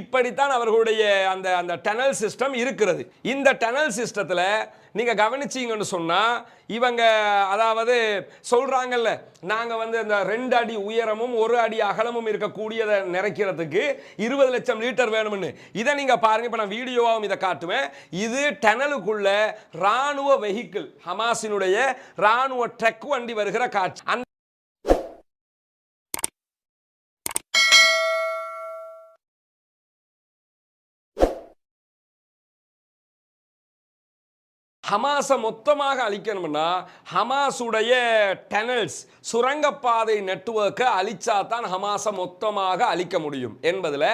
இப்படித்தான் அவர்களுடைய அந்த அந்த டனல் சிஸ்டம் இருக்கிறது. இந்த டனல் சிஸ்டத்தில் நீங்கள் கவனிச்சீங்கன்னு சொன்னால் இவங்க அதாவது சொல்கிறாங்கல்ல நாங்கள் வந்து இந்த ரெண்டு அடி உயரமும் ஒரு அடி அகலமும் இருக்கக்கூடியதை நிறைக்கிறதுக்கு இருபது லட்சம் லிட்டர் வேணும்னு. இதை நீங்கள் பாருங்கள் இப்போ நான் வீடியோவாகவும் இதை காட்டுவேன். இது டனலுக்குள்ள ராணுவ வெஹிக்கிள் ஹமாஸினுடைய ராணுவ ட்ரக் வண்டி வருகிற காட்சி. அந்த ஹமாஸை மொத்தமாக அழிக்கணும்னா ஹமாஸுடைய டனல்ஸ் சுரங்கப்பாதை நெட்வொர்க்கை அழிச்சா தான் ஹமாஸை மொத்தமாக அழிக்க முடியும். என்பதில்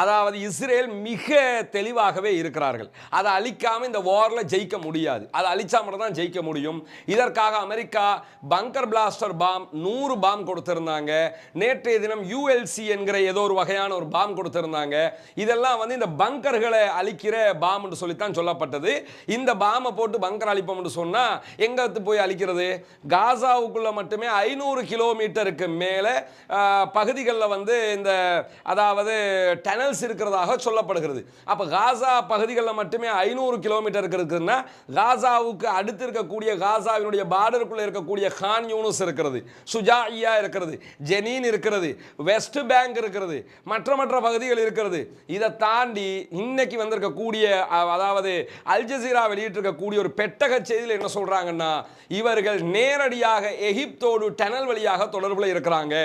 அதாவது இஸ்ரேல் மிக தெளிவாகவே இருக்கிறார்கள். அதை அழிக்காமல் இந்த வாரில் ஜெயிக்க முடியாது. அதை அழிச்சா மட்டும் தான் ஜெயிக்க முடியும். இதற்காக அமெரிக்கா பங்கர் பிளாஸ்டர் பாம் நூறு பாம் கொடுத்திருந்தாங்க. நேற்றைய தினம் யூஎல்சி என்கிற ஏதோ ஒரு வகையான ஒரு பாம் கொடுத்திருந்தாங்க. இதெல்லாம் வந்து இந்த பங்கர்களை அழிக்கிற பாம்னு சொல்லித்தான் சொல்லப்பட்டது. இந்த பாமை போட்டு பங்கர் அழிப்போம்னு சொன்னால் எங்க போய் அழிக்கிறது? காசாவுக்குள்ளே மட்டுமே ஐநூறு கிலோமீட்டருக்கு மேலே பகுதிகளில் வந்து இந்த அதாவது டனல்ஸ் இருக்கிறதாக சொல்லப்படுகிறது. அப்போ காசா பகுதிகளில் மட்டுமே ஐநூறு கிலோமீட்டர் இருக்குதுன்னா காசாவுக்கு அடுத்து இருக்கக்கூடிய காசாவினுடைய பார்டருக்குள்ளே இருக்கக்கூடிய ஹான் யூனுஸ் இருக்கிறது சுஜாஇயா இருக்கிறது ஜெனீன் இருக்கிறது வெஸ்ட் பேங்க் இருக்கிறது மற்ற மற்ற பகுதிகள் இருக்கிறது. இதை தாண்டி இன்னைக்கு வந்திருக்கக்கூடிய அதாவது அல்ஜசீரா வெளியிட்டிருக்கக்கூடிய ஒரு பெட்டக செய்தியில் என்ன சொல்கிறாங்கன்னா இவர்கள் நேரடியாக எகிப்தோடு டனல் வழியாக தொடர்பில் இருக்கிறாங்க.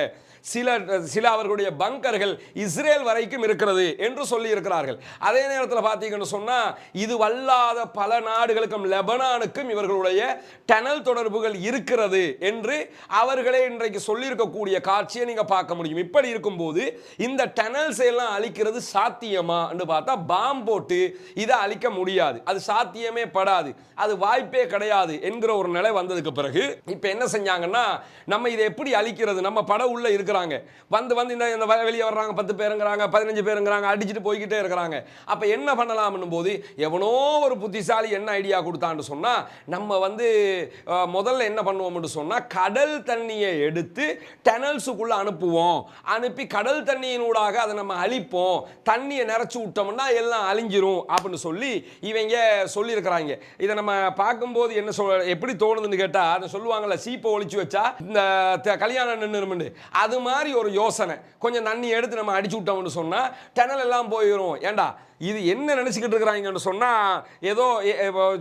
சில சில அவர்களுடைய பங்கர்கள் இஸ்ரேல் வரைக்கும் இருக்கிறது என்று சொல்லி இருக்கிறார்கள் அதே நேரத்தில் பார்த்தீங்கன்னு சொன்னா இது வல்லாத பல நாடுகளுக்கும் லெபனானுக்கும் இவர்களுடைய டனல் தொடர்புகள் இருக்கிறது என்று அவர்களே இன்றைக்கு சொல்லியிருக்கக்கூடிய காட்சியை நீங்க பார்க்க முடியும். இப்படி இருக்கும்போது இந்த டனல்ஸ் எல்லாம் அழிக்கிறது சாத்தியமா என்று பார்த்தா பாம் போட்டு இதை அழிக்க முடியாது. அது சாத்தியமே படாது. அது வாய்ப்பே கிடையாது என்கிற ஒரு நிலை வந்ததுக்கு பிறகு இப்போ என்ன செஞ்சாங்கன்னா நம்ம இதை எப்படி அழிக்கிறது? நம்ம படம் உள்ள இருக்கிற இருக்கிறாங்க வந்து வந்து இந்த இந்த வ- வெளியே வர்றாங்க பத்து பேருங்கிறாங்க பதினஞ்சு பேருங்கிறாங்க அடிச்சுட்டு போய்கிட்டே இருக்கிறாங்க. அப்போ என்ன பண்ணலாம்னு போது எவனோ ஒரு புத்திசாலி என்ன ஐடியா கொடுத்தான்னு சொன்னால் நம்ம வந்து முதல்ல என்ன பண்ணுவோம்னு சொன்னால் கடல் தண்ணியை எடுத்து டனல்ஸுக்குள்ளே அனுப்புவோம். அனுப்பி கடல் தண்ணியினூடாக அதை நம்ம அழிப்போம். தண்ணியை நிறச்சி விட்டோம்னா எல்லாம் அழிஞ்சிரும் அப்படின்னு சொல்லி இவங்க சொல்லியிருக்கிறாங்க. இதை நம்ம பார்க்கும்போது என்ன சொல் எப்படி தோணுதுன்னு கேட்டால் அதை சொல்லுவாங்கல்ல சீப்பை ஒழிச்சு வச்சா இந்த கல்யாணம் நின்றுமெண்டு அது மாதிரி ஒரு யோசனை. கொஞ்சம் தண்ணி எடுத்து நம்ம அடிச்சு விட்டோம்னு சொன்னா டனல் எல்லாம் போயிடும் ஏண்டா? இது என்ன நினச்சிக்கிட்டு இருக்கிறாங்கன்னு சொன்னால் ஏதோ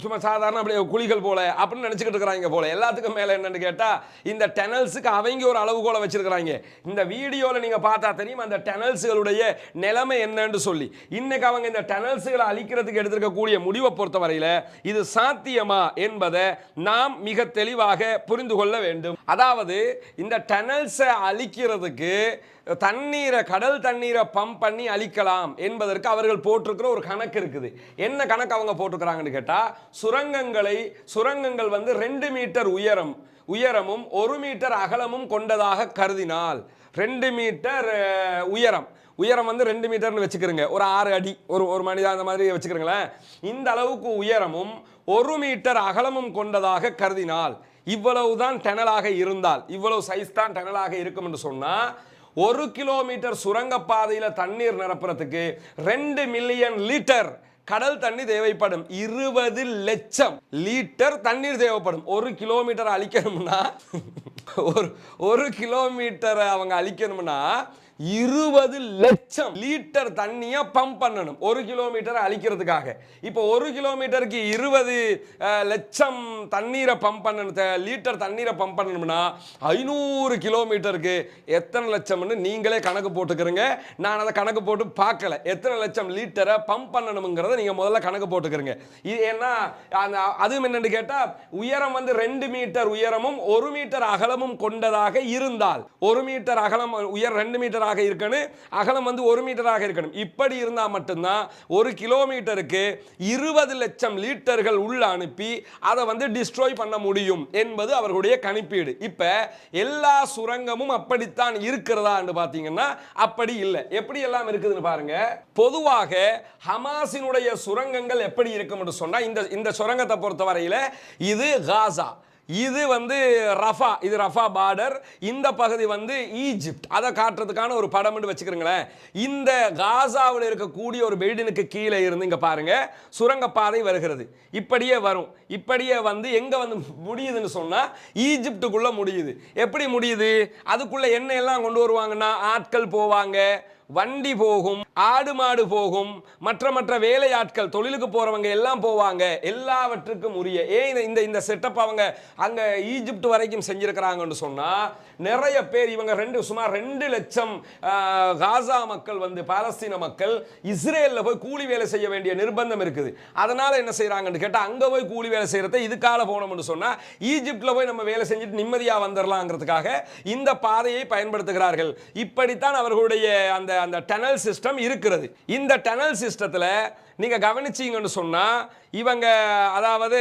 சும்மா சாதாரண அப்படியே குழிகள் போல அப்படின்னு நினச்சிக்கிட்டு இருக்கிறாங்க போல. எல்லாத்துக்கும் மேலே என்னென்னு கேட்டால் இந்த டெனல்ஸுக்கு அவங்க ஒரு அளவுகோலை வச்சுருக்கிறாங்க. இந்த வீடியோவில் நீங்கள் பார்த்தா தெரியும் அந்த டெனல்ஸுகளுடைய நிலைமை என்னன்னு சொல்லி. இன்றைக்கு அவங்க இந்த டெனல்ஸுகளை அழிக்கிறதுக்கு எடுத்திருக்கக்கூடிய முடிவை பொறுத்தவரையில் இது சாத்தியமா என்பதை நாம் மிக தெளிவாக புரிந்து கொள்ள வேண்டும். அதாவது இந்த டெனல்ஸை அழிக்கிறதுக்கு தண்ணீரை கடல் தண்ணீரை பம்ப் பண்ணி அழிக்கலாம் என்பதற்கு அவர்கள் போட்டிருக்கிற ஒரு கணக்கு இருக்குது. என்ன கணக்கு அவங்க போட்டிருக்கிறாங்கன்னு கேட்டால் சுரங்கங்களை சுரங்கங்கள் வந்து ரெண்டு மீட்டர் உயரம் உயரமும் ஒரு மீட்டர் அகலமும் கொண்டதாக கருதினால் ரெண்டு மீட்டர் உயரம். உயரம் வந்து ரெண்டு மீட்டர்னு வச்சுக்கிறோங்க. ஒரு ஆறு அடி ஒரு ஒரு மனிதா அந்த மாதிரி வச்சுக்கிறீங்களேன் இந்த அளவுக்கு உயரமும் ஒரு மீட்டர் அகலமும் கொண்டதாக கருதினால் இவ்வளவுதான் டெனலாக இருந்தால் இவ்வளவு சைஸ் தான் டெனலாக இருக்கும் என்று சொன்னால் ஒரு கிலோமீட்டர் சுரங்கப்பாதையில் தண்ணீர் நிரப்புறதுக்கு ரெண்டு மில்லியன் லிட்டர் கடல் தண்ணி தேவைப்படும். இருபது லட்சம் லிட்டர் தண்ணீர் தேவைப்படும். ஒரு கிலோமீட்டர் அழிக்கணும்னா ஒரு ஒரு கிலோமீட்டரை அவங்க அழிக்கணும்னா இருபது லட்சம் லிட்டர் தண்ணியை பம்ப் பண்ணணும். ஒரு கிலோமீட்டர் அழிக்கிறதுக்காக. இப்போ ஒரு கிலோமீட்டருக்கு இருபது லட்சம் தண்ணீரை பம்ப் பண்ணணும். லீட்டர் லிட்டர் தண்ணீரை பம்ப் பண்ணணும்னா ஐநூறு கிலோமீட்டருக்கு எத்தனை லட்சம்னு நீங்களே கணக்கு போட்டுக்கிறீங்க. நான் அதை கணக்கு போட்டு பார்க்கல. எத்தனை லட்சம் லிட்டரை பம்ப் பண்ணணுங்கிறத நீங்கள் முதல்ல கணக்கு போட்டுக்கிறீங்க. இது ஏன்னா அந்த அதுவும் என்னென்னு கேட்டால் உயரம் வந்து ரெண்டு மீட்டர் உயரமும் ஒரு மீட்டர் அகலமும் கொண்டதாக இருந்தால் ஒரு மீட்டர் அகலம் உயர் ரெண்டு மீட்டர் மீட்டராக இருக்கணும் அகலம் வந்து ஒரு மீட்டராக இருக்கணும். இப்படி இருந்தால் மட்டும்தான் ஒரு கிலோமீட்டருக்கு இருபது லட்சம் லீட்டர்கள் உள்ள அனுப்பி அதை வந்து டிஸ்ட்ராய் பண்ண முடியும் என்பது அவர்களுடைய கணிப்பீடு. இப்போ எல்லா சுரங்கமும் அப்படித்தான் இருக்கிறதா என்று பார்த்தீங்கன்னா அப்படி இல்லை. எப்படி எல்லாம் இருக்குதுன்னு பாருங்க. பொதுவாக ஹமாஸினுடைய சுரங்கங்கள் எப்படி இருக்கும் என்று சொன்னால் இந்த இந்த சுரங்கத்தை பொறுத்தவரையில் இது காசா. இது வந்து ரஃபா இது ரஃபா பார்டர் இந்த பகுதி வந்து ஈஜிப்ட் அதை காட்டுறதுக்கான ஒரு படம்னு வச்சுக்கிறீங்களேன். இந்த காசாவில் இருக்கக்கூடிய ஒரு பில்டினுக்கு கீழே இருந்து இங்கே பாருங்க சுரங்கப்பாதை வருகிறது. இப்படியே வரும். இப்படியே வந்து எங்கே வந்து முடியுதுன்னு சொன்னால் ஈஜிப்டுக்குள்ளே முடியுது. எப்படி முடியுது? அதுக்குள்ளே என்ன எல்லாம் கொண்டு வருவாங்கன்னா ஆட்கள் போவாங்க. வண்டி போகும் ஆடு மாடு போகும் மற்ற மற்ற வேலையாட்கள் தொழிலுக்கு போகிறவங்க எல்லாம் போவாங்க. எல்லாவற்றுக்கும் உரிய. ஏன் இந்த- இந்த இந்த செட்டப் அவங்க அங்கே ஈஜிப்ட் வரைக்கும் செஞ்சுருக்கிறாங்கன்னு சொன்னால் நிறைய பேர் இவங்க ரெண்டு சுமார் ரெண்டு லட்சம் காசா மக்கள் வந்து பாலஸ்தீன மக்கள் இஸ்ரேலில் போய் கூலி வேலை செய்ய வேண்டிய நிர்பந்தம் இருக்குது. அதனால் என்ன செய்கிறாங்கன்னு கேட்டால் அங்கே போய் கூலி வேலை செய்கிறத இதுக்கால போனோம்னு சொன்னால் ஈஜிப்டில் போய் நம்ம வேலை செஞ்சுட்டு நிம்மதியாக வந்துடலாங்கிறதுக்காக இந்த பாதையை பயன்படுத்துகிறார்கள். இப்படித்தான் அவர்களுடைய அந்த அந்த டனல் சிஸ்டம் இருக்கிறது. இந்த டனல் சிஸ்டத்தில் நீங்க கவனிச்சீங்கன்னு சொன்னா இவங்க அதாவது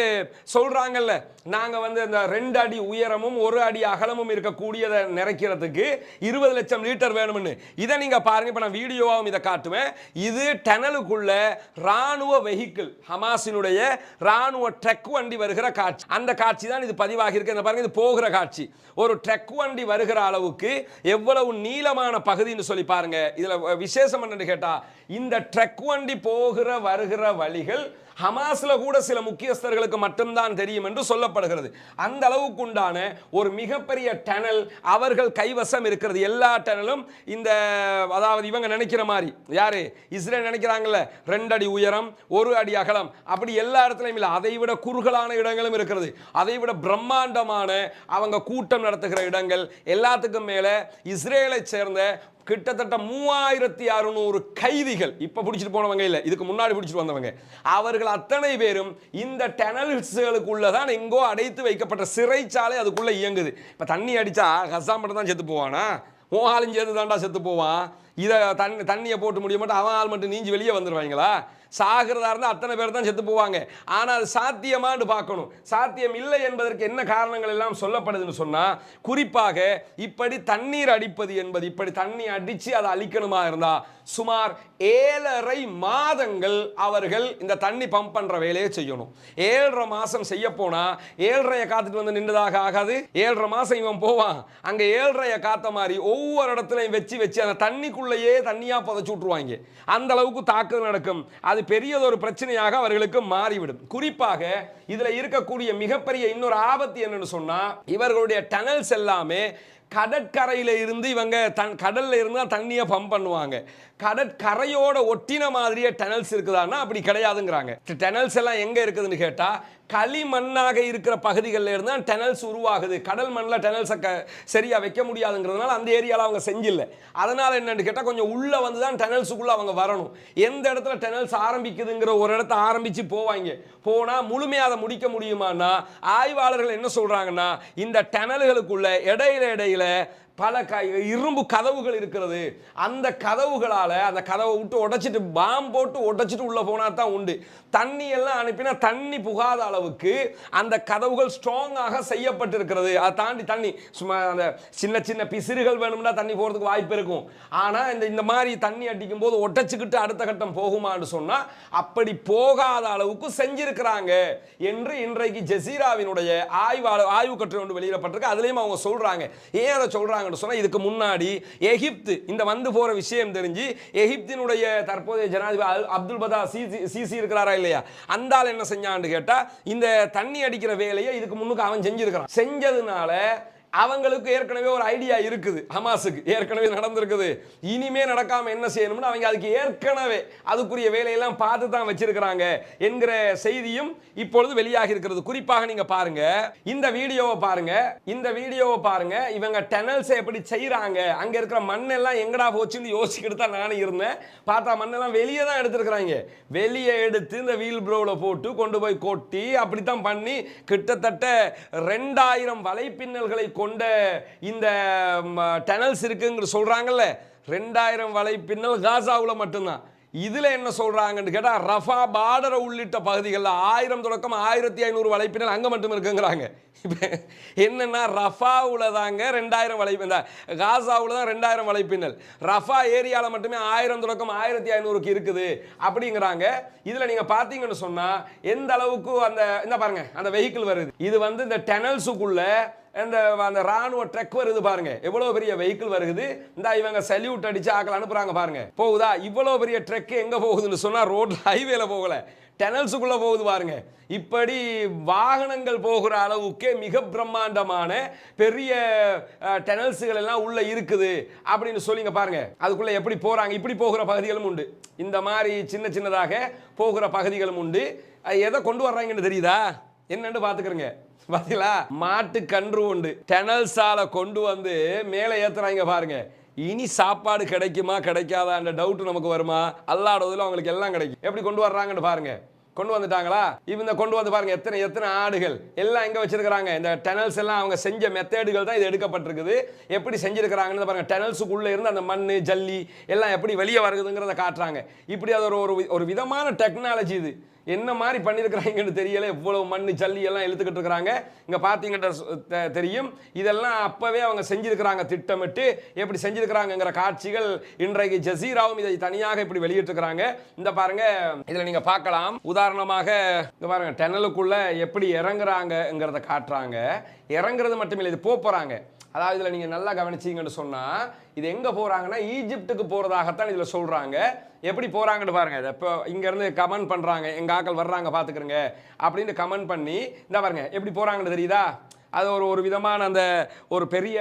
சொல்கிறாங்கல்ல நாங்கள் வந்து இந்த ரெண்டு அடி உயரமும் ஒரு அடி அகலமும் இருக்கக்கூடியதை நிறைக்கிறதுக்கு இருபது லட்சம் லிட்டர் வேணும்னு. இதை நீங்கள் பாருங்கள் இப்போ நான் வீடியோவாகவும் இதை காட்டுவேன். இது டனலுக்குள்ள ராணுவ வெஹிக்கிள் ஹமாஸினுடைய ராணுவ ட்ரக் வண்டி வருகிற காட்சி. அந்த காட்சி தான் இது பதிவாகி இருக்கு. இந்த பாருங்க இது போகிற காட்சி. ஒரு ட்ரக் வண்டி வருகிற அளவுக்கு எவ்வளவு நீளமான பகுதின்னு சொல்லி பாருங்க. இதில் விசேஷம் என்னன்னு கேட்டால் இந்த ட்ரக் வண்டி போகிற வருகிற வழிகள் ஹமாஸ்ல கூட சில முக்கியஸ்தர்களுக்கு மட்டும்தான் தெரியும் என்று சொல்லப்படுகிறது. அந்த அளவுக்கு உண்டான ஒரு மிகப்பெரிய டனல் அவர்கள் கைவசம் இருக்கிறது. எல்லா டனலும் இந்த அதாவது இவங்க நினைக்கிற மாதிரி. யாரு? இஸ்ரேல் நினைக்கிறாங்கல்ல ரெண்டு அடி உயரம் ஒரு அடி அகலம். அப்படி எல்லா இடத்துலையும் இல்லை. அதை விட குறுகலான இடங்களும் இருக்கிறது. அதை விட பிரம்மாண்டமான அவங்க கூட்டம் நடத்துகிற இடங்கள். எல்லாத்துக்கும் மேலே இஸ்ரேலை சேர்ந்த கிட்டத்தட்ட மூவாயிரத்தி அறுநூறு கைதிகள் இப்போ பிடிச்சிட்டு போனவங்க இல்லை இதுக்கு முன்னாடி பிடிச்சிட்டு வந்தவங்க. அவர்கள் அத்தனை பேரும் இந்த டனல்ஸ்களுக்குள்ளதான் எங்கோ அடைத்து வைக்கப்பட்ட சிறைச்சாலை அதுக்குள்ளே இயங்குது. இப்போ தண்ணி அடித்தா ஹசாம் மட்டும் தான் செத்து போவானா? மோகாலும் சேர்த்து தாண்டா செத்து போவான். இதை தண்ணி தண்ணியை போட்டு முடிய மாட்டோம் அவன் ஆள் மட்டும் நீஞ்சி வெளியே வந்துடுவாங்களா சாகிறதா இருந்தால் அத்தனை பேர் தான் செத்து போவாங்க. ஆனால் அது சாத்தியமான்னு பார்க்கணும். சாத்தியம் இல்லை என்பதற்கு என்ன காரணங்கள் எல்லாம் சொல்லப்படுதுன்னு சொன்னால் குறிப்பாக இப்படி தண்ணீர் அடிப்பது என்பது இப்படி தண்ணி அடித்து அதை அழிக்கணுமா இருந்தா சுமார் ஏழரை மாதங்கள் அவர்கள் இந்த தண்ணி பம்ப் பண்ற வேலையை செய்யணும். ஏழரை மாசம் செய்ய போனா ஏழரையை காத்துட்டு வந்து நின்றதாக ஆகாது. ஏழரை மாசம் இவன் போவான். அங்க ஏழரையை காத்த மாதிரி ஒவ்வொரு இடத்துலையும் வச்சு வச்சு அந்த உள்ளேயே தண்ணியா புதைச்சி விட்ருவாங்க அந்த அளவுக்கு தாக்குதல் நடக்கும். அது பெரியதொரு பிரச்சனையாக அவர்களுக்கு மாறிவிடும். குறிப்பாக இதுல இருக்கக்கூடிய மிகப்பெரிய இன்னொரு ஆபத்து என்னன்னு சொன்னா இவர்களுடைய டனல்ஸ் எல்லாமே கடற்கரையில இருந்து இவங்க தன் கடல்ல இருந்து தான் தண்ணியை பம்ப் பண்ணுவாங்க. கடற்கரையோட ஒட்டின மாதிரியே டனல்ஸ் இருக்குதான்னா அப்படி கிடையாதுங்கிறாங்க. டனல்ஸ் எல்லாம் எங்க இருக்குதுன்னு கேட்டால் களிமண்ணாக இருக்கிற பகுதிகளில் இருந்து தான் டெனல்ஸ் உருவாகுது. கடல் மண்ணில் டெனல்ஸை க சரியாக வைக்க முடியாதுங்கிறதுனால அந்த ஏரியாவில் அவங்க செஞ்சில்ல. அதனால் என்னன்னு கேட்டால் கொஞ்சம் உள்ளே வந்து தான் டெனல்ஸுக்குள்ளே அவங்க வரணும். எந்த இடத்துல டெனல்ஸ் ஆரம்பிக்குதுங்கிற ஒரு இடத்த ஆரம்பித்து போவாங்க. போனால் முழுமையாக அதை முடிக்க முடியுமான்னா ஆய்வாளர்கள் என்ன சொல்கிறாங்கன்னா இந்த டெனல்களுக்குள்ளே இடையில இடையில பல க இரும்பு கதவுகள் இருக்கிறது. அந்த கதவுகளால் அந்த கதவை விட்டு உடைச்சிட்டு பாம் போட்டு உடைச்சிட்டு உள்ளே போனால் தான் உண்டு. தண்ணி எல்லாம் அனுப்பினா தண்ணி புகாத அளவுக்கு அந்த கதவுகள் ஸ்ட்ராங்காக செய்யப்பட்டிருக்கிறது. அதை தாண்டி தண்ணி சும்மா அந்த சின்ன சின்ன பிசிறுகள் வேணும்னா தண்ணி போகிறதுக்கு வாய்ப்பு இருக்கும். ஆனால் இந்த இந்த மாதிரி தண்ணி அடிக்கும் போது ஒட்டச்சிக்கிட்டு அடுத்த கட்டம் போகுமான்னு சொன்னால் அப்படி போகாத அளவுக்கு செஞ்சிருக்கிறாங்க என்று இன்றைக்கு ஜெசீராவினுடைய ஆய்வாளர் ஆய்வு கட்டுரை ஒன்று வெளியிடப்பட்டிருக்கு. அதுலேயும் அவங்க சொல்கிறாங்க ஏன் அதை சொல்கிறாங்க சொல்றாங்கன்னு சொன்னா இதுக்கு முன்னாடி எகிப்து இந்த வந்து போற விஷயம் தெரிஞ்சு எகிப்தினுடைய தற்போதைய ஜனாதிபதி அப்துல் பதா சிசி சிசி இருக்கிறாரா இல்லையா? அந்த ஆள் என்ன செஞ்சான்னு கேட்டால் இந்த தண்ணி அடிக்கிற வேலையை இதுக்கு முன்னுக்கு அவன் செஞ்சிருக்கிறான். செஞ்சதுனால அவங்களுக்கு ஏற்கனவே ஒரு ஐடியா இருக்குது. ஹமாஸுக்கு ஏற்கனவே நடந்திருக்குது. இனிமே நடக்காமல் என்ன செய்யணும்னு அவங்க அதுக்கு ஏற்கனவே அதுக்குரிய வேலையெல்லாம் பார்த்து தான் வச்சிருக்கிறாங்க என்கிற செய்தியும் இப்பொழுது வெளியாகி இருக்கிறது. குறிப்பாக நீங்க பாருங்க இந்த வீடியோவை பாருங்க இந்த வீடியோவை பாருங்க. இவங்க டனல்ஸ் எப்படி செய்கிறாங்க அங்க இருக்கிற மண்ணெல்லாம் எங்கடா போச்சுன்னு யோசிக்கிட்டு தான் நானும் இருந்தேன். பார்த்தா மண்ணெல்லாம் வெளியே தான் எடுத்திருக்கிறாங்க. வெளியே எடுத்து இந்த வீல் ப்ரோவில் போட்டு கொண்டு போய் கொட்டி அப்படித்தான் பண்ணி கிட்டத்தட்ட ரெண்டாயிரம் வலைப்பின்னல்களை கொண்டு இந்த டனல்ஸ் இருக்குங்கிற சொல்கிறாங்கல்ல ரெண்டாயிரம் வலை பின்னல் காசாவில் மட்டும்தான். இதில் என்ன சொல்கிறாங்கன்னு கேட்டால் ரஃபா பார்டரை உள்ளிட்ட பகுதிகளில் ஆயிரம் தொடக்கம் ஆயிரத்தி ஐநூறு வலைப்பின்னல் அங்கே மட்டும் இருக்குங்கிறாங்க. இப்போ என்னென்னா ரஃபாவில் தாங்க ரெண்டாயிரம் வலைப்பு இந்த தான் ரெண்டாயிரம் வலைப்பின்னல் ரஃபா ஏரியாவில் மட்டுமே ஆயிரம் தொடக்கம் ஆயிரத்தி ஐநூறுக்கு இருக்குது அப்படிங்கிறாங்க. இதில் நீங்கள் பார்த்தீங்கன்னு சொன்னால் எந்த அளவுக்கு அந்த இந்த பாருங்கள் அந்த வெஹிக்கிள் வருது. இது வந்து இந்த டெனல்ஸுக்குள்ளே அந்த uh, அந்த ராணுவ ட்ரக் வருது பாருங்க. எவ்வளவு பெரிய வெஹிக்கிள் வருது இந்த இவங்க சல்யூட் அடிச்சு ஆக்கள் அனுப்புறாங்க பாருங்க. போகுதா? இவ்வளவு பெரிய ட்ரக் எங்க போகுதுன்னு சொன்னா ரோட்ல ஹைவேல போகல. டெனல்ஸுக்குள்ளே போகுது பாருங்க. இப்படி வாகனங்கள் போகிற அளவுக்கே மிக பிரம்மாண்டமான பெரிய டெனல்ஸுகள் எல்லாம் உள்ளே இருக்குது அப்படின்னு சொல்லிங்க பாருங்க. அதுக்குள்ளே எப்படி போகிறாங்க இப்படி போகிற பகுதிகளும் உண்டு. இந்த மாதிரி சின்ன சின்னதாக போகிற பகுதிகளும் உண்டு. எதை கொண்டு வர்றாங்கன்னு தெரியுதா? என்னன்னு பாத்துக்கிறேங்க பாத்தீங்களா? மாட்டு கன்று உண்டு. டெனல்ஸால கொண்டு வந்து மேலே ஏத்துறாங்க பாருங்க. இனி சாப்பாடு கிடைக்குமா கிடைக்காதான்ற டவுட் நமக்கு வருமா? அல்லாடதுல அவங்களுக்கு எல்லாம் கிடைக்கும். எப்படி கொண்டு வர்றாங்கன்னு பாருங்க. கொண்டு வந்துட்டாங்களா? இவங்க கொண்டு வந்து பாருங்க எத்தனை எத்தனை ஆடுகள். எல்லாம் எங்க வச்சிருக்கிறாங்க. இந்த டெனல்ஸ் எல்லாம் அவங்க செஞ்ச மெத்தேடுகள் தான் இது எடுக்கப்பட்டிருக்குது. எப்படி செஞ்சிருக்கிறாங்கன்னு பாருங்க. டெனல்ஸுக்குள்ள இருந்து அந்த மண் ஜல்லி எல்லாம் எப்படி வெளியே வருதுங்கிறத காட்டுறாங்க. இப்படி அது ஒரு ஒரு ஒரு விதமான டெக்னாலஜி இது. என்ன மாதிரி பண்ணியிருக்கிறாங்கன்னு தெரியல. இவ்வளவு மண் ஜல்லி எல்லாம் இழுத்துக்கிட்டு இருக்கிறாங்க. இங்கே பார்த்தீங்கன்ற தெரியும். இதெல்லாம் அப்போவே அவங்க செஞ்சிருக்கிறாங்க. திட்டமிட்டு எப்படி செஞ்சிருக்கிறாங்கங்கிற காட்சிகள் இன்றைக்கு ஜசீராவும் இதை தனியாக இப்படி வெளியிட்டிருக்கிறாங்க. இந்த பாருங்க இதில் நீங்கள் பார்க்கலாம். உதாரணமாக இந்த பாருங்க டெனலுக்குள்ள எப்படி இறங்குறாங்கங்கிறத காட்டுறாங்க. இறங்குறது மட்டும் இல்லை இது போகிறாங்க அதாவது இதில் நீங்கள் நல்லா கவனிச்சிங்கன்னு சொன்னால் இது எங்கே போகிறாங்கன்னா ஈஜிப்டுக்கு போகிறதாகத்தான் இதில் சொல்கிறாங்க எப்படி போகிறாங்கன்னு பாருங்க. இப்போ இங்கேருந்து கமெண்ட் பண்ணுறாங்க எங்கள் ஆக்கள் வர்றாங்க பார்த்துக்கிறங்க. அப்படின்னு கமெண்ட் பண்ணி இந்த பாருங்க எப்படி போகிறாங்கன்னு தெரியுதா? அது ஒரு ஒரு விதமான அந்த ஒரு பெரிய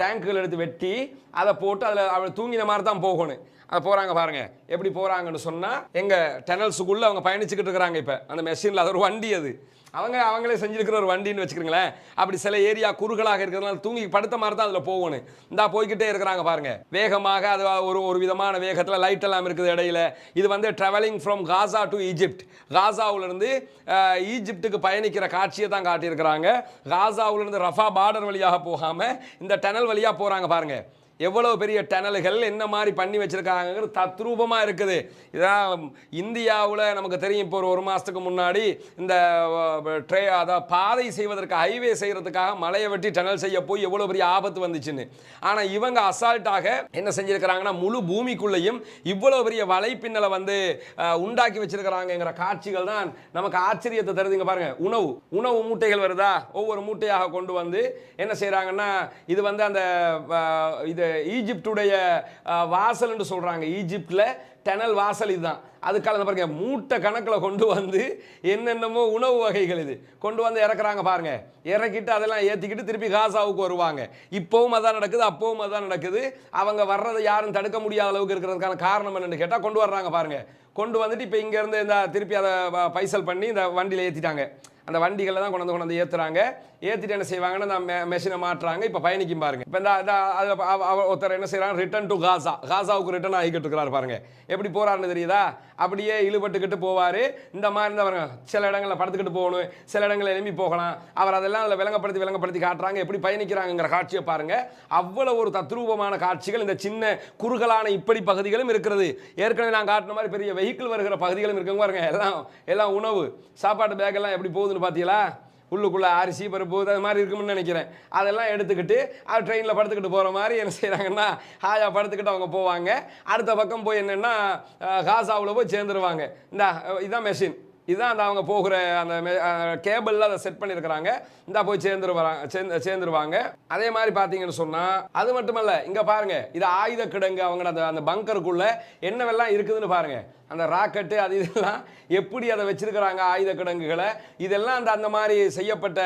டேங்குகள் எடுத்து வெட்டி அதை போட்டு அதில் அவள் தூங்கின மாதிரி தான் போகணும். அது போகிறாங்க பாருங்க. எப்படி போகிறாங்கன்னு சொன்னால் எங்கள் டெனல்ஸுக்குள்ளே அவங்க பயணிச்சுக்கிட்டு இருக்கிறாங்க இப்போ. அந்த மெஷினில் அது ஒரு வண்டி அது. அவங்க அவங்களே செஞ்சிருக்கிற ஒரு வண்டின்னு வச்சுக்கிறீங்களேன். அப்படி சில ஏரியா குறுகலாக இருக்கிறதுனால தூங்கி படுத்த மாதிரி தான் அதில் போகணும் இந்தா போய்கிட்டே இருக்கிறாங்க பாருங்க. வேகமாக அது ஒரு ஒரு விதமான வேகத்தில் லைட் எல்லாம் இருக்குது இடையில. இது வந்து travelling from Gaza to Egypt காசாவிலிருந்து ஈஜிப்டுக்கு பயணிக்கிற காட்சியை தான் காட்டியிருக்கிறாங்க. காசாவிலிருந்து ரஃபா பார்டர் வழியாக போகாமல் இந்த டனல் வழியாக போகிறாங்க பாருங்கள் எவ்வளவு பெரிய டனல்கள் என்ன மாதிரி பண்ணி வச்சுருக்காங்கிறது தத்ரூபமாக இருக்குது. இதான் இந்தியாவில் நமக்கு தெரியும். இப்போ ஒரு ஒரு மாதத்துக்கு முன்னாடி இந்த ட்ரே அதாவது பாதை செய்வதற்கு ஹைவே செய்கிறதுக்காக மலையை வெட்டி டனல் செய்ய போய் எவ்வளோ பெரிய ஆபத்து வந்துச்சுன்னு. ஆனால் இவங்க அசால்ட்டாக என்ன செஞ்சுருக்கிறாங்கன்னா முழு பூமிக்குள்ளேயும் இவ்வளோ பெரிய வலைப்பின்னலை வந்து உண்டாக்கி வச்சிருக்கிறாங்கங்கிற காட்சிகள் தான் நமக்கு ஆச்சரியத்தை தருதுங்க பாருங்கள் உணவு உணவு மூட்டைகள் வருதா? ஒவ்வொரு மூட்டையாக கொண்டு வந்து என்ன செய்கிறாங்கன்னா இது வந்து அந்த இது ஈஜிப்டுடைய அஹ், வாசல்னு சொல்கிறாங்க ஈஜிப்டில் டெனல் வாசல் இதுதான். அதுக்காக பாருங்க மூட்டை கணக்கில் கொண்டு வந்து என்னென்னமோ உணவு வகைகள் இது. கொண்டு வந்து இறக்குறாங்க பாருங்க. இறக்கிட்டு அதெல்லாம் ஏற்றிக்கிட்டு திருப்பி காசாவுக்கு வருவாங்க. இப்போவும் அதான் நடக்குது அப்போவும் அதான் நடக்குது. அவங்க வர்றதை யாரும் தடுக்க முடியாத அளவுக்கு இருக்கிறதுக்கான காரணம் என்னன்னு கேட்டால் கொண்டு வர்றாங்க பாருங்க. கொண்டு வந்துட்டு இப்போ இங்கேருந்து இந்த திருப்பி அதை பைசல் பண்ணி இந்த வண்டியில் ஏற்றிட்டாங்க அந்த வண்டிகளை தான் கொண்டு கொண்டு வந்து ஏற்றுறாங்க ஏற்றிட்டு என்ன செய்வாங்கன்னா அந்த மெஷினை மாட்டுறாங்க. இப்போ பயணிக்கும் பாருங்க. இப்போ இந்த அதில் ஒருத்தர் என்ன செய்கிறாங்க ரிட்டர்ன் டு காசா காசாவுக்கு ரிட்டன் ஆகிக்கிட்டு இருக்கிறாரு பாருங்க. எப்படி போகிறாருன்னு தெரியுதா? அப்படியே இழுபட்டுக்கிட்டு போவார். இந்த மாதிரி இருந்தால் பாருங்க சில இடங்களில் படுத்துக்கிட்டு போகணும். சில இடங்களில் எழும்பி போகலாம். அவர் அதெல்லாம் அதில் விளங்கப்படுத்தி விளங்கப்படுத்தி காட்டுறாங்க. எப்படி பயணிக்கிறாங்கங்கிற காட்சியை பாருங்க. அவ்வளவு ஒரு தத்ரூபமான காட்சிகள் இந்த சின்ன குறுகலான இப்படி பகுதிகளும் இருக்கிறது. ஏற்கனவே நான் காட்டின மாதிரி பெரிய வெஹிக்கிள் வருகிற பகுதிகளும் இருக்குங்க பாருங்க. எல்லாம் எல்லாம் உணவு. சாப்பாட்டு பேக்கெல்லாம் எப்படி போகுது போகுதுன்னு பார்த்தீங்களா உள்ளுக்குள்ளே அரிசி பருப்பு அது மாதிரி இருக்கும்னு நினைக்கிறேன். அதெல்லாம் எடுத்துக்கிட்டு அது ட்ரெயினில் படுத்துக்கிட்டு போகிற மாதிரி என்ன செய்கிறாங்கன்னா ஹாயா படுத்துக்கிட்டு அவங்க போவாங்க. அடுத்த பக்கம் போய் என்னென்னா காசாவில் போய் சேர்ந்துருவாங்க. இந்த இதுதான் மெஷின் இதுதான் அந்த அவங்க போகிற அந்த கேபிளில் அதை செட் பண்ணியிருக்கிறாங்க இந்தா போய் சேர்ந்துருவாங்க சேர்ந்து சேர்ந்துருவாங்க. அதே மாதிரி பார்த்தீங்கன்னு சொன்னால் அது மட்டுமல்ல இங்கே பாருங்க இது ஆயுத கிடங்கு அவங்க அந்த அந்த பங்கருக்குள்ளே என்னவெல்லாம் இருக்குதுன்னு பாருங்கள் அந்த ராக்கெட்டு அது இதெல்லாம் எப்படி அதை வச்சுருக்கிறாங்க? ஆயுத கிடங்குகளை. இதெல்லாம் அந்த அந்த மாதிரி செய்யப்பட்ட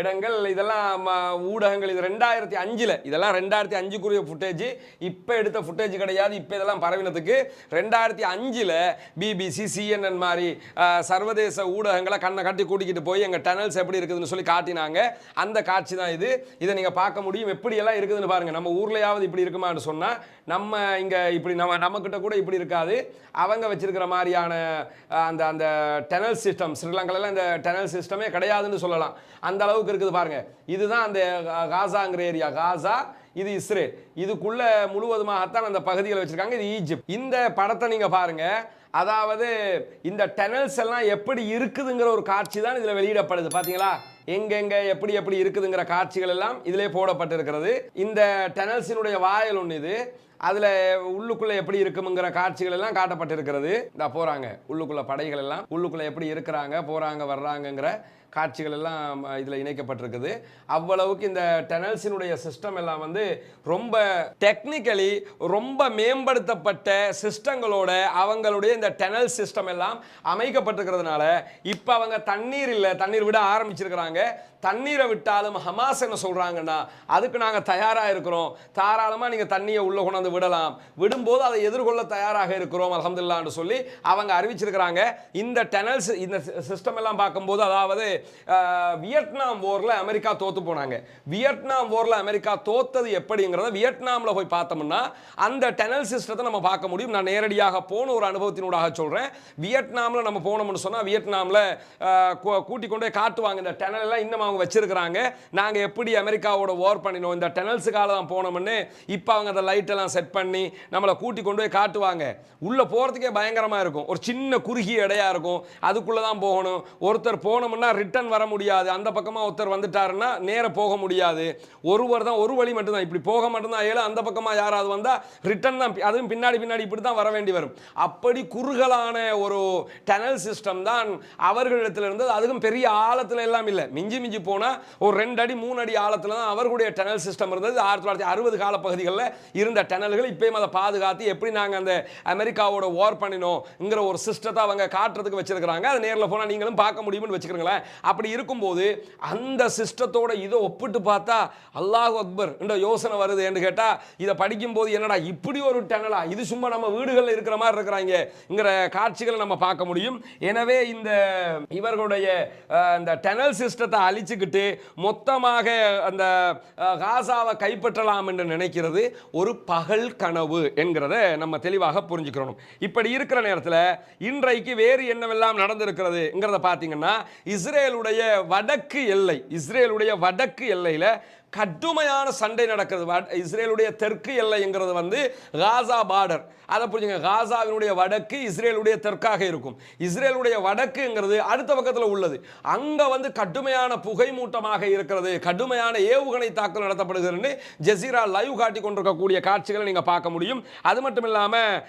இடங்கள். இதெல்லாம் ம, ஊடகங்கள். இது ரெண்டாயிரத்தி அஞ்சில். இதெல்லாம் ரெண்டாயிரத்தி அஞ்சுக்குரிய ஃபுட்டேஜ் இப்போ எடுத்த ஃபுட்டேஜ் கிடையாது. இப்போ இதெல்லாம் பரவினதுக்கு ரெண்டாயிரத்தி அஞ்சில் பிபிசி சிஎன்என் மாதிரி சர்வதேச ஊடகங்களை கண்ணை கட்டி கூட்டிக்கிட்டு போய் எங்கள் டனல்ஸ் எப்படி இருக்குதுன்னு சொல்லி காட்டினாங்க. அந்த காட்சி தான் இது. இதை நீங்கள் பார்க்க முடியும். எப்படியெல்லாம் இருக்குதுன்னு பாருங்க. நம்ம ஊர்லையாவது இப்படி இருக்குமான்னு சொன்னால் நம்ம இங்கே இப்படி நம்ம நம்மக்கிட்ட கூட இப்படி இருக்காது. அவங்க வச்சு வச்சிருக்கிற மாதிரியான அந்த அந்த டெனல் சிஸ்டம் ஸ்ரீலங்கால இந்த டெனல் சிஸ்டமே கிடையாதுன்னு சொல்லலாம். அந்த அளவுக்கு இருக்குது பாருங்க. இதுதான் அந்த காசாங்கிற ஏரியா. காசா இது இஸ்ரேல். இதுக்குள்ள முழுவதுமாகத்தான் அந்த பகுதிகளை வச்சிருக்காங்க. இது ஈஜிப்ட். இந்த படத்தை நீங்க பாருங்க. அதாவது இந்த டெனல்ஸ் எல்லாம் எப்படி இருக்குதுங்கிற ஒரு காட்சி தான் இதில் வெளியிடப்படுது. பார்த்தீங்களா எங்கெங்க எப்படி எப்படி இருக்குதுங்கிற காட்சிகள் எல்லாம் இதிலே போடப்பட்டிருக்கிறது. இந்த டெனல்ஸினுடைய வாயல் ஒன்று இது. அதில் உள்ளுக்குள்ளே எப்படி இருக்குமுங்கிற காட்சிகள் எல்லாம் காட்டப்பட்டிருக்கிறது. இந்த போகிறாங்க உள்ளுக்குள்ளே படைகள் எல்லாம் உள்ளுக்குள்ளே எப்படி இருக்கிறாங்க போகிறாங்க வர்றாங்கங்கிற காட்சிகள் எல்லாம் இதில் இணைக்கப்பட்டிருக்குது. அவ்வளவுக்கு இந்த டெனல்ஸினுடைய சிஸ்டம் எல்லாம் வந்து ரொம்ப டெக்னிக்கலி ரொம்ப மேம்படுத்தப்பட்ட சிஸ்டங்களோட அவங்களுடைய இந்த டெனல் சிஸ்டம் எல்லாம் அமைக்கப்பட்டிருக்கிறதுனால இப்போ அவங்க தண்ணீர் இல்லை தண்ணீர் விட ஆரம்பிச்சிருக்கிறாங்க. தண்ணீரை விட்டாலும் ஹமாஸ் என்ன சொல்கிறாங்கன்னா அதுக்கு நாங்கள் தயாராக இருக்கிறோம். தாராளமாக நீங்கள் தண்ணியை உள்ளே கொண்டாந்து விடலாம். விடும்போது அதை எதிர்கொள்ள தயாராக இருக்கிறோம் அலமதுல்லான்னு சொல்லி அவங்க அறிவிச்சிருக்கிறாங்க. இந்த டெனல்ஸ் இந்த சிஸ்டம் எல்லாம் பார்க்கும்போது அதாவது வியட்நாம் போரில் அமெரிக்கா தோத்து போனாங்க. வியட்நாம் போரில் அமெரிக்கா தோத்தது எப்படிங்கிறத வியட்நாமில் போய் பார்த்தோம்னா அந்த டெனல் சிஸ்டத்தை நம்ம பார்க்க முடியும். நான் நேரடியாக போன ஒரு அனுபவத்தினூடாக சொல்கிறேன் வியட்நாமில் நம்ம போனோம்னு சொன்னால் வியட்நாமில் கூட்டி கொண்டு போய் காட்டுவாங்க இந்த டெனல் எல்லாம் இன்னும் அவங்க வச்சிருக்கிறாங்க. நாங்கள் எப்படி அமெரிக்காவோட வார் பண்ணினோம்? இந்த டெனல்ஸுக்காக தான் போனோம்னு இப்போ அவங்க அந்த லைட்டெல்லாம் செட் பண்ணி நம்மளை கூட்டி கொண்டு போய் காட்டுவாங்க உள்ளே போகிறதுக்கே பயங்கரமாக இருக்கும். ஒரு சின்ன குறுகிய இடையா இருக்கும். அதுக்குள்ளே தான் போகணும். ஒருத்தர் போனோம்னா ரிட்டர்ன் வர முடியாது. அந்த பக்கமாக ஒருத்தர் வந்துட்டாருன்னா நேர போக முடியாது. ஒருவர் தான் ஒரு வழி மட்டும்தான். இப்படி போக மட்டும்தான் ஏழு அந்த பக்கமாக யாராவது வந்தால் ரிட்டர்ன் தான். அதுவும் பின்னாடி பின்னாடி இப்படி தான் வர வேண்டி வரும். அப்படி குறுகலான ஒரு டனல் சிஸ்டம் தான் அவர்களிடத்தில் இருந்தது. அதுக்கும் பெரிய ஆழத்தில் எல்லாம் இல்லை. மிஞ்சி மிஞ்சி போனால் ஒரு ரெண்டு அடி மூணு அடி ஆழத்தில் தான் அவர்களுடைய டனல் சிஸ்டம் இருந்தது. ஆயிரத்தி தொள்ளாயிரத்தி அறுபது கால பகுதிகளில் இருந்த டனல்கள் இப்பயும் அதை பாதுகாத்து எப்படி நாங்கள் அந்த அமெரிக்காவோட வார் பண்ணினோம்ங்கிற ஒரு சிஸ்டத்தை அவங்க காட்டுறதுக்கு வச்சிருக்கிறாங்க. அது நேரில் போனால் நீங்களும் பார்க்க முடியும்னு வச்சுக்கிறீங்களேன் அப்படி இருக்கும்போது அந்த சிஸ்டத்தோட இதை ஒப்பிட்டு பார்த்தா அல்லாஹ் அக்பர் என்ற யோசனை வருது என்று கேட்டால் இதை படிக்கும்போது என்னடா இப்படி ஒரு டனலா? இது சும்மா நம்ம வீடுகளில் இருக்கிற மாதிரி இருக்கிறாங்கிற காட்சிகளை நம்ம பார்க்க முடியும். எனவே இந்த இவர்களுடைய இந்த டனல் சிஸ்டத்தை அழிச்சுக்கிட்டு மொத்தமாக அந்த காசாவை கைப்பற்றலாம் என்று நினைக்கிறது ஒரு பகல் கனவு என்கிறத நம்ம தெளிவாக புரிஞ்சுக்கிறோம் இப்படி இருக்கிற நேரத்தில் இன்றைக்கு வேறு என்னவெல்லாம் நடந்திருக்கிறதுங்கிறத பார்த்தீங்கன்னா இஸ்ரேல் இஸ்ரேலுடைய வடக்கு எல்லை இஸ்ரேலுடைய வடக்கு எல்லையில் கடுமையான சண்டை நடக்கிறது. இஸ்ரேலுடைய தெற்கு எல்லைங்கிறது வந்து காசா பார்டர் அதை புரிஞ்சுங்க. காசாவினுடைய வடக்கு இஸ்ரேலுடைய தெற்காக இருக்கும். இஸ்ரேலுடைய வடக்குங்கிறது அடுத்த பக்கத்தில் உள்ளது. அங்கே வந்து கடுமையான புகை மூட்டமாக இருக்கிறது. கடுமையான ஏவுகணை தாக்கல் நடத்தப்படுகிறது ஜெசீரா லைவ் காட்டி கொண்டிருக்கக்கூடிய காட்சிகளை நீங்கள் பார்க்க முடியும். அது மட்டும் இல்லாமல்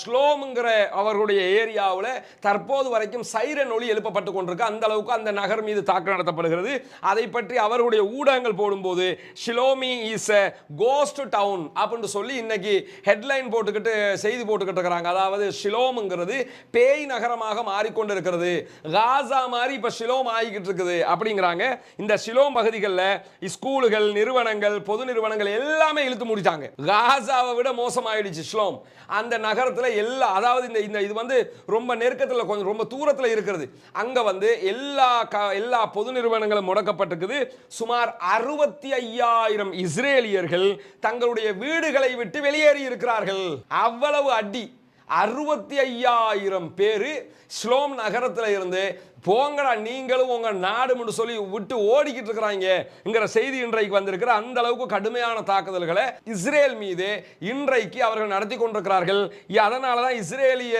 ஸ்லோமுங்கிற ஸ்லோம்ங்கிற அவர்களுடைய ஏரியாவில் தற்போது வரைக்கும் சைரன் ஒளி எழுப்பப்பட்டு கொண்டிருக்கு. அந்த அளவுக்கு அந்த நகர் மீது தாக்கல் நடத்தப்படுகிறது. அதை பற்றி அவர்களுடைய ஊடகங்கள் போடும்போது Shlomi is a ghost town அப்படின்னு சொல்லி இன்னைக்கு ஹெட்லைன் போட்டுக்கிட்டு செய்தி போட்டுக்கிட்டு இருக்கிறாங்க. அதாவது ஷிலோம்ங்கிறது பேய் நகரமாக மாறிக்கொண்டு இருக்கிறது காசா மாதிரி இப்போ ஷிலோம் ஆகிக்கிட்டு இருக்குது அப்படிங்கிறாங்க. இந்த ஷிலோம் பகுதிகளில் ஸ்கூலுகள் நிறுவனங்கள் பொது நிறுவனங்கள் எல்லாமே இழுத்து முடிச்சாங்க. காசாவை விட மோசமாயிடுச்சு ஷிலோம். அந்த நகரத்தில் எல்லா அதாவது இந்த இந்த இது வந்து ரொம்ப நெருக்கத்தில் கொஞ்சம் ரொம்ப தூரத்தில் இருக்கிறது. அங்கே வந்து எல்லா க எல்லா பொது நிறுவனங்களும் முடக்கப்பட்டிருக்குது. சுமார் அறுபத்தி ஐயாயிரம் இஸ்ரேலியர்கள் தங்களுடைய வீடுகளை விட்டு வெளியேறி இருக்கிறார்கள். அவ்வளவு அடி. அறுபத்தி ஐயாயிரம் பேர் ஸ்லோம் நகரத்தில் இருந்து போங்கடா நீங்களும் உங்க நாடுன்னு சொல்லி விட்டு ஓடிக்கிட்டு இருக்கிறாங்கங்கிற செய்தி இன்றைக்கு வந்திருக்கிற அந்த அளவுக்கு கடுமையான தாக்குதல்களை இஸ்ரேல் மீது இன்றைக்கு அவர்கள் நடத்தி கொண்டிருக்கிறார்கள். அதனால தான் இஸ்ரேலிய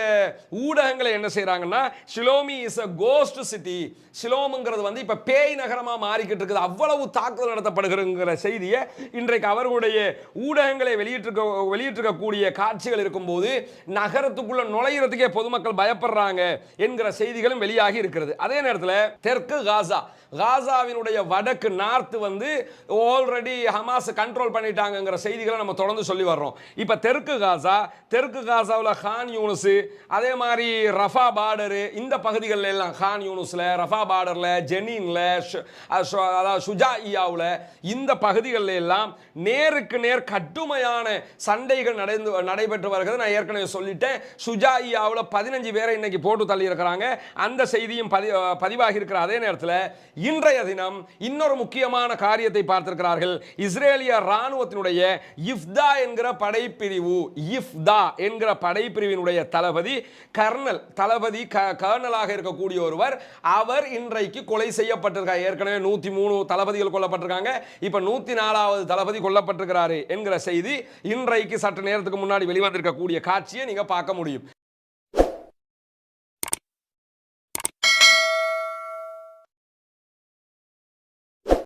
ஊடகங்களை என்ன செய்கிறாங்கன்னா Shlomi is a ghost city ஷிலோமுங்கிறது வந்து இப்போ பேய் நகரமாக மாறிக்கிட்டு இருக்குது. அவ்வளவு தாக்குதல் நடத்தப்படுகிறங்கிற செய்தியை இன்றைக்கு அவர்களுடைய ஊடகங்களை வெளியிட்டிருக்க வெளியிட்டிருக்கக்கூடிய காட்சிகள் இருக்கும்போது நகரத்துக்குள்ள நுழையிறதுக்கே பொதுமக்கள் பயப்படுறாங்க என்கிற செய்திகளும் வெளியாகி இருக்கிறது. அதே நேரத்தில் தெற்கு காசா. காசாவினுடைய வடக்கு நார்த் வந்து ஆல்ரெடி ஹமாஸ் கண்ட்ரோல் பண்ணிட்டாங்கங்கிற செய்திகளை நம்ம தொடர்ந்து சொல்லி வர்றோம். இப்போ தெற்கு காசா தெற்கு காசாவில் ஹான் யூனுஸு அதே மாதிரி ரஃபா பார்டரு இந்த பகுதிகளில் எல்லாம் ஹான் யூனுஸில் ரஃபா பார்டரில் ஜெனீனில் அதாவது ஷுஜாஇயாவில் இந்த பகுதிகளில் எல்லாம் நேருக்கு நேர் கடுமையான சண்டைகள் நடந்து நடைபெற்று வருகிறது நான் ஏற்கனவே சொல்லிட்டேன். சுஜா இயாவில் பதினஞ்சு பேரை இன்னைக்கு போட்டு தள்ளி இருக்கிறாங்க அந்த செய்தியும் பதி பதிவாகி இருக்கிற அதே நேரத்தில் இன்றைய தினம் இன்னொரு முக்கியமான காரியத்தை பார்த்திருக்கிறார்கள். இஸ்ரேலிய ராணுவத்தினுடைய இஃப்தா என்கிற படைப்பிரிவு இஃப்தா என்கிற படைப்பிரிவினுடைய தளபதி கர்னல் தளபதி க- கர்னலாக இருக்கக்கூடிய ஒருவர் அவர் இன்றைக்கு கொலை செய்யப்பட்டிருக்கார். ஏற்கனவே நூத்தி மூணு தளபதிகள் கொல்லப்பட்டிருக்காங்க. இப்ப நூத்தி நாலாவது தளபதி கொல்லப்பட்டிருக்கிறாரு என்கிற செய்தி இன்றைக்கு சற்று நேரத்துக்கு முன்னாடி வெளிவந்திருக்கக்கூடிய காட்சியை நீங்க பார்க்க முடியும்.